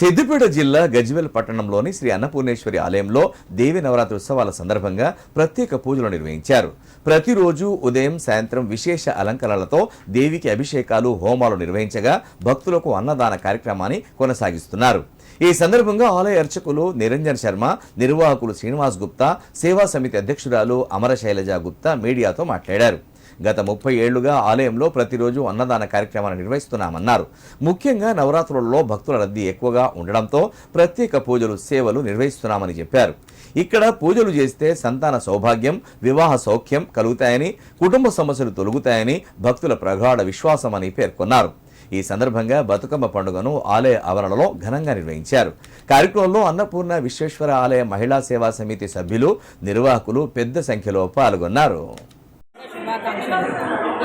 సిద్దిపేట జిల్లా గజ్వెల్ పట్టణంలోని శ్రీ అన్నపూర్ణేశ్వరి ఆలయంలో దేవి నవరాత్రి ఉత్సవాల సందర్భంగా ప్రత్యేక పూజలు నిర్వహించారు. ప్రతిరోజు ఉదయం సాయంత్రం విశేష అలంకరణలతో దేవికి అభిషేకాలు హోమాలు నిర్వహించగా భక్తులకు అన్నదాన కార్యక్రమాన్ని కొనసాగిస్తున్నారు. ఈ సందర్భంగా ఆలయ అర్చకులు నిరంజన్ శర్మ నిర్వాహకులు శ్రీనివాస్ గుప్తా సేవా సమితి అధ్యక్షురాలు అమర శైలజ గుప్తా మీడియాతో మాట్లాడారు. గత ముప్పై ఏళ్ళుగా ఆలయంలో ప్రతిరోజు అన్నదాన కార్యక్రమాన్ని నిర్వహిస్తున్నామన్నారు. ముఖ్యంగా నవరాత్రులలో భక్తుల రద్దీ ఎక్కువగా ఉండడంతో ప్రత్యేక పూజలు సేవలు నిర్వహిస్తున్నామని చెప్పారు. ఇక్కడ పూజలు చేస్తే సంతాన సౌభాగ్యం వివాహ సౌఖ్యం కలుగుతాయని కుటుంబ సమస్యలు తొలుగుతాయని భక్తుల ప్రగాఢ విశ్వాసమని పేర్కొన్నారు. ఈ సందర్భంగా బతుకమ్మ పండుగను ఆలయ ఆవరణలో ఘనంగా నిర్వహించారు. కార్యక్రమంలో అన్నపూర్ణ విశ్వేశ్వర ఆలయ మహిళా సేవా సమితి సభ్యులు నిర్వాహకులు పెద్ద సంఖ్యలో పాల్గొన్నారు.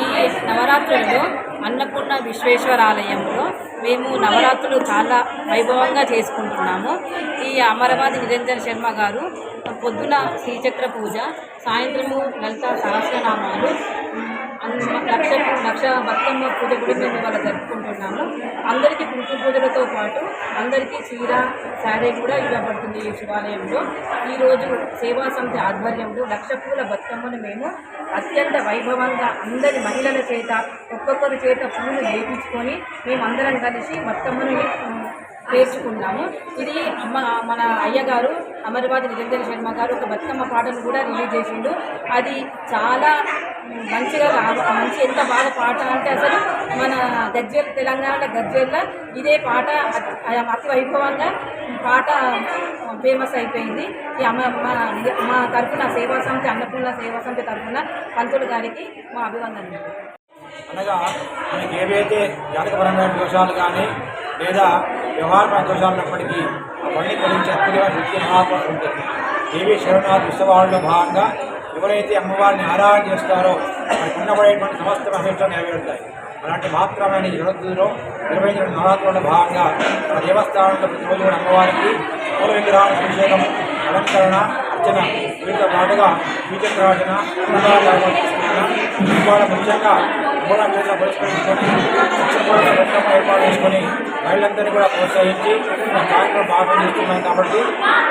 ఈ నవరాత్రులలో అన్నపూర్ణ విశ్వేశ్వర ఆలయంలో మేము నవరాత్రులు చాలా వైభవంగా చేసుకుంటున్నాము. ఈ అమరవాది నిరంజన్ శర్మ గారు పొద్దున శ్రీచక్ర పూజ సాయంత్రము లలిత సహస్రనామాలు లక్ష బతుకమ్మ పూజ కూడా మేము ఇవాళ జరుపుకుంటున్నాము. అందరికీ కుంకుమ పూజలతో పాటు అందరికీ చీర శారీ కూడా ఇవ్వబడుతుంది ఈ శివాలయంలో. ఈరోజు సేవా సమితి ఆధ్వర్యంలో లక్ష పూల బతుకమ్మను మేము అత్యంత వైభవంగా అందరి మహిళల చేత ఒక్కొక్కరి చేత పూలు వేయించుకొని మేమందరం కలిసి బతుకమ్మను పేర్చుకున్నాము ఇది అమ్మ మన అయ్యగారు అమరవాది నిరంజన శర్మ గారు ఒక బతుకమ్మ పాటను కూడా రిలీజ్ చేసిండు. అది చాలా మంచిగా మంచి ఎంత బాగా పాట అంటే అసలు మన గజ్వేల్ తెలంగాణ గజ్వేల్లో ఇదే పాట అతి- వైభవంగా పాట ఫేమస్ అయిపోయింది. ఈ మా మా తరఫున సేవా సమితి అన్నపూర్ణ సేవా సమితి తరఫున పంతులు గారికి మా అభివందనలు. అనగా మనకి ఏవైతే జాతకపరమైన దోషాలు కానీ లేదా వ్యవహారమైన దోషాలు ఉన్నప్పటికీ అవన్నీ కలిగించే అత్యధిక శక్తి మహాత్మ ఉంటుంది దేవి శివనాథ్ ఉత్సవాల్లో భాగంగా ఎవరైతే అమ్మవారిని ఆరాధన చేస్తారో వారికి ఉన్నబడేటువంటి సమస్త మహిళలు నెరవేరుతాయి అలాంటి మహత్తరమైన ఈ నిర్వహించిన నవరాత్రుల భాగంగా మన దేవస్థానంలో ప్రతిరోజు కూడా అమ్మవారికి పూల విగ్రహాల అభిషేకం అలంకరణ అర్చన వీటితో పాటుగా ద్విచక్రార్చన ఇవాళ ముఖ్యంగా మూల మీద పురస్కరించుకొని చిత్రపూర్ణ ఏర్పాటు చేసుకొని మహిళలందరినీ కూడా ప్రోత్సహించి కార్యక్రమం బాగా చేస్తున్నాం కాబట్టి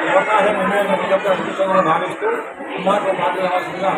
ఈ అవకాశం వినియోగం ప్రతి ఒక్కరు భావిస్తూ అమ్మవారికి పాత్ర కావాల్సిందిగా